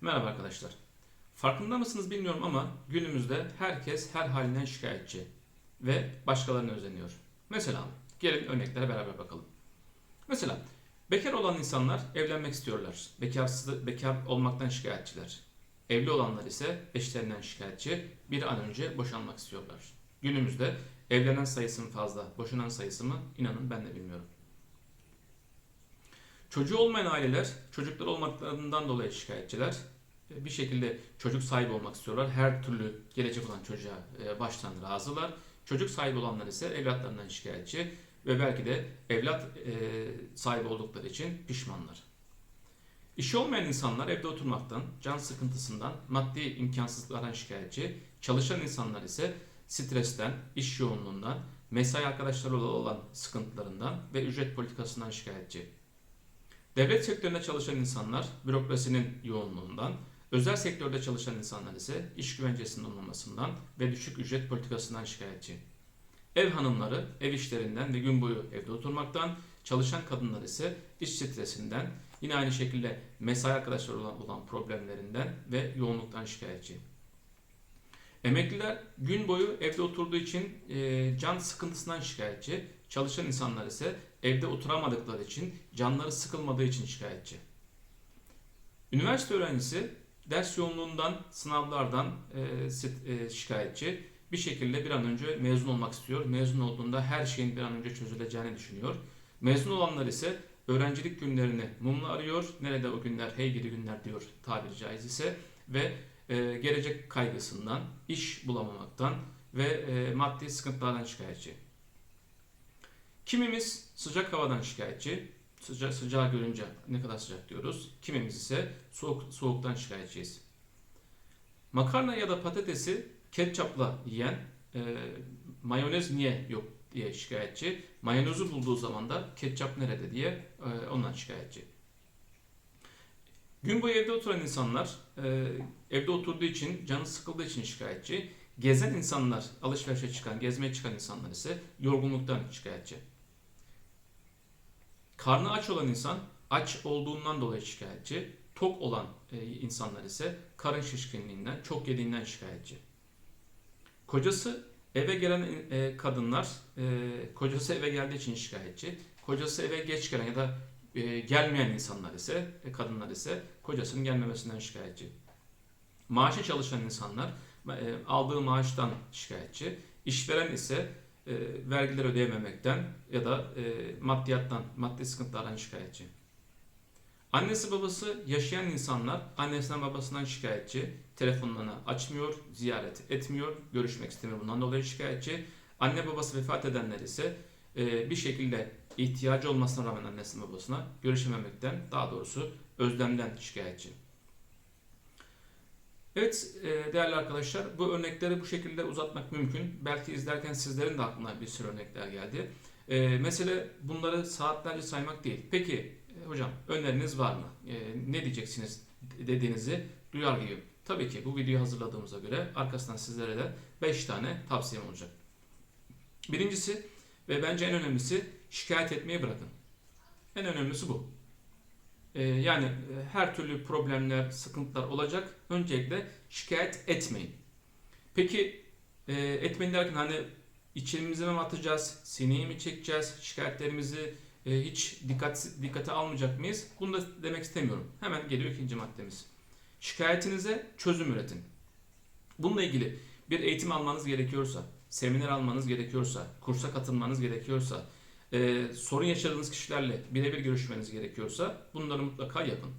Merhaba arkadaşlar. Farkında mısınız bilmiyorum ama günümüzde herkes her halinden şikayetçi ve başkalarına özeniyor. Mesela gelin örneklere beraber bakalım. Mesela bekar olan insanlar evlenmek istiyorlar. Bekarsız, bekar olmaktan şikayetçiler. Evli olanlar ise eşlerinden şikayetçi. Bir an önce boşanmak istiyorlar. Günümüzde evlenen sayısı mı fazla, boşanan sayısı mı inanın ben de bilmiyorum. Çocuğu olmayan aileler çocuklar olmaklarından dolayı şikayetçiler. E, Bir şekilde çocuk sahibi olmak istiyorlar. Her türlü gelecek olan çocuğa e, baştan razılar. Çocuk sahibi olanlar ise evlatlarından şikayetçi ve belki de evlat e, sahibi oldukları için pişmanlar. İşi olmayan insanlar evde oturmaktan, can sıkıntısından, maddi imkansızlıklardan şikayetçi. Çalışan insanlar ise stresten, iş yoğunluğundan, mesai arkadaşlarıyla olan sıkıntılarından ve ücret politikasından şikayetçi. Devlet sektöründe çalışan insanlar bürokrasinin yoğunluğundan, özel sektörde çalışan insanlar ise iş güvencesinin olmamasından ve düşük ücret politikasından şikayetçi. Ev hanımları ev işlerinden ve gün boyu evde oturmaktan, çalışan kadınlar ise iş stresinden, yine aynı şekilde mesai arkadaşları olan, olan problemlerinden ve yoğunluktan şikayetçi. Emekliler gün boyu evde oturduğu için e, can sıkıntısından şikayetçi, çalışan insanlar ise evde oturamadıkları için, canları sıkılmadığı için şikayetçi. Üniversite öğrencisi ders yoğunluğundan, sınavlardan e, e, şikayetçi. Bir şekilde bir an önce mezun olmak istiyor. Mezun olduğunda her şeyin bir an önce çözüleceğini düşünüyor. Mezun olanlar ise öğrencilik günlerini mumla arıyor. Nerede o günler, hey gidi günler diyor tabiri caiz ise. Ve e, gelecek kaygısından, iş bulamamaktan ve e, maddi sıkıntılardan şikayetçi. Kimimiz sıcak havadan şikayetçi, sıca, sıcağı görünce ne kadar sıcak diyoruz. Kimimiz ise soğuk, soğuktan şikayetçiyiz. Makarna ya da patatesi ketçapla yiyen e, mayonez niye yok diye şikayetçi. Mayonezi bulduğu zaman da ketçap nerede diye e, ondan şikayetçi. Gün boyu evde oturan insanlar e, evde oturduğu için, canı sıkıldığı için şikayetçi. Gezen insanlar, alışverişe çıkan, gezmeye çıkan insanlar ise yorgunluktan şikayetçi. Karnı aç olan insan aç olduğundan dolayı şikayetçi. Tok olan e, insanlar ise karın şişkinliğinden, çok yediğinden şikayetçi. Kocası eve gelen e, kadınlar, e, kocası eve geldiği için şikayetçi. Kocası eve geç gelen ya da gelmeyen insanlar ise, kadınlar ise kocasının gelmemesinden şikayetçi. Maaşı çalışan insanlar e, aldığı maaştan şikayetçi. İşveren ise e, vergiler ödeyememekten ya da e, maddiyattan, maddi sıkıntılardan şikayetçi. Annesi babası yaşayan insanlar annesinden babasından şikayetçi. Telefonlarını açmıyor, ziyaret etmiyor, görüşmek istemiyor. Bundan dolayı şikayetçi. Anne babası vefat edenler ise bir şekilde ihtiyacı olmasına rağmen annesinin babasına görüşememekten, daha doğrusu özlemden şikayetçi. Evet e, değerli arkadaşlar bu örnekleri bu şekilde uzatmak mümkün. Belki izlerken sizlerin de aklına bir sürü örnekler geldi. E, mesele bunları saatlerce saymak değil. Peki e, hocam öneriniz var mı? E, ne diyeceksiniz dediğinizi duyar gibiyim. Tabii ki bu videoyu hazırladığımıza göre arkasından sizlere de 5 tane tavsiyem olacak. Birincisi ve bence en önemlisi şikayet etmeyi bırakın. En önemlisi bu. Ee, yani e, her türlü problemler, sıkıntılar olacak. Öncelikle şikayet etmeyin. Peki e, etmeyin derken hani içimize mi atacağız, sineye mi çekeceğiz, şikayetlerimizi e, hiç dikkat dikkate almayacak mıyız? Bunu da demek istemiyorum. Hemen geliyor ikinci maddemiz. Şikayetinize çözüm üretin. Bununla ilgili bir eğitim almanız gerekiyorsa, seminer almanız gerekiyorsa, kursa katılmanız gerekiyorsa, e, sorun yaşadığınız kişilerle birebir görüşmeniz gerekiyorsa bunları mutlaka yapın.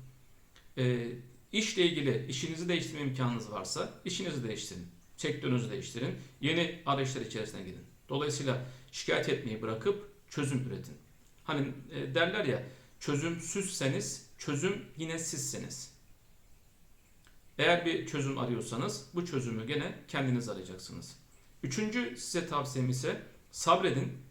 E, işle ilgili işinizi değiştirme imkanınız varsa işinizi değiştirin. Sektörünüzü değiştirin. Yeni arayışlar içerisine gidin. Dolayısıyla şikayet etmeyi bırakıp çözüm üretin. Hani e, derler ya çözümsüzseniz çözüm yine sizsiniz. Eğer bir çözüm arıyorsanız bu çözümü gene kendiniz arayacaksınız. Üçüncü size tavsiyem ise sabredin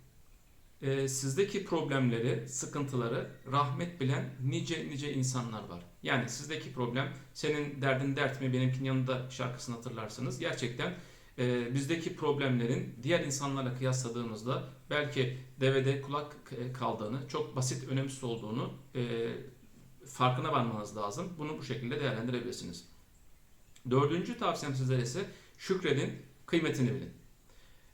e, sizdeki problemleri, sıkıntıları rahmet bilen nice nice insanlar var. Yani sizdeki problem senin derdin dert mi benimkinin yanında şarkısını hatırlarsanız gerçekten e, bizdeki problemlerin diğer insanlarla kıyasladığımızda belki devede kulak kaldığını, çok basit önemsiz olduğunu e, farkına varmanız lazım. Bunu bu şekilde değerlendirebilirsiniz. Dördüncü tavsiyem sizlere ise şükredin, kıymetini bilin.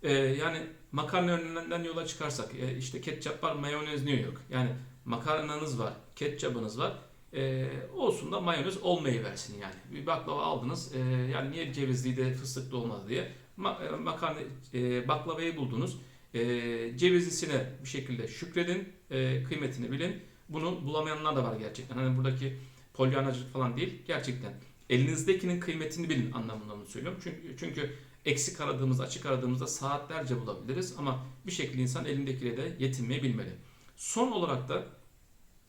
Ee, yani makarna örneğinden yola çıkarsak e, işte ketçap var, mayonez niye yok? Yani makarnanız var, ketçapınız var. Ee, olsun da mayonez olmayı versin yani. Bir baklava aldınız. e, yani niye cevizli de fıstıklı olmadı diye. Ma- e, makarna e, baklavayı buldunuz. E, cevizlisine bir şekilde şükredin, e, kıymetini bilin. Bunu bulamayanlar da var gerçekten. Hani buradaki polyanacılık falan değil. Gerçekten elinizdekinin kıymetini bilin anlamında bunu söylüyorum. Çünkü çünkü eksik aradığımız, açık aradığımızda saatlerce bulabiliriz ama bir şekilde insan elindekiyle de yetinmeyi bilmeli. Son olarak da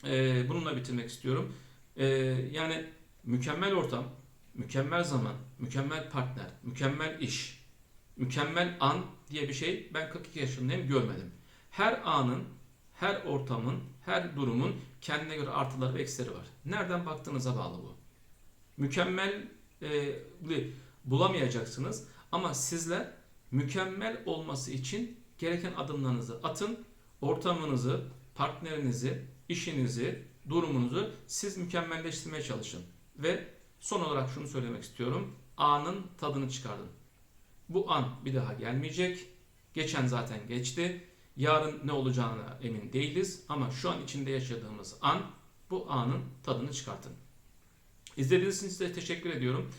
e, bununla bitirmek istiyorum. E, yani mükemmel ortam, mükemmel zaman, mükemmel partner, mükemmel iş, mükemmel an diye bir şey ben 42 yaşındayım görmedim. Her anın, her ortamın, her durumun kendine göre artıları ve eksileri var. Nereden baktığınıza bağlı bu. Mükemmel e, bulamayacaksınız ama sizler mükemmel olması için gereken adımlarınızı atın. Ortamınızı, partnerinizi, işinizi, durumunuzu siz mükemmelleştirmeye çalışın. Ve son olarak şunu söylemek istiyorum. Anın tadını çıkarın. Bu an bir daha gelmeyecek. Geçen zaten geçti. Yarın ne olacağına emin değiliz ama şu an içinde yaşadığımız an bu anın tadını çıkartın. İzlediğiniz için size teşekkür ediyorum.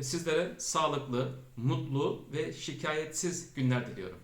Sizlere sağlıklı, mutlu ve şikayetsiz günler diliyorum.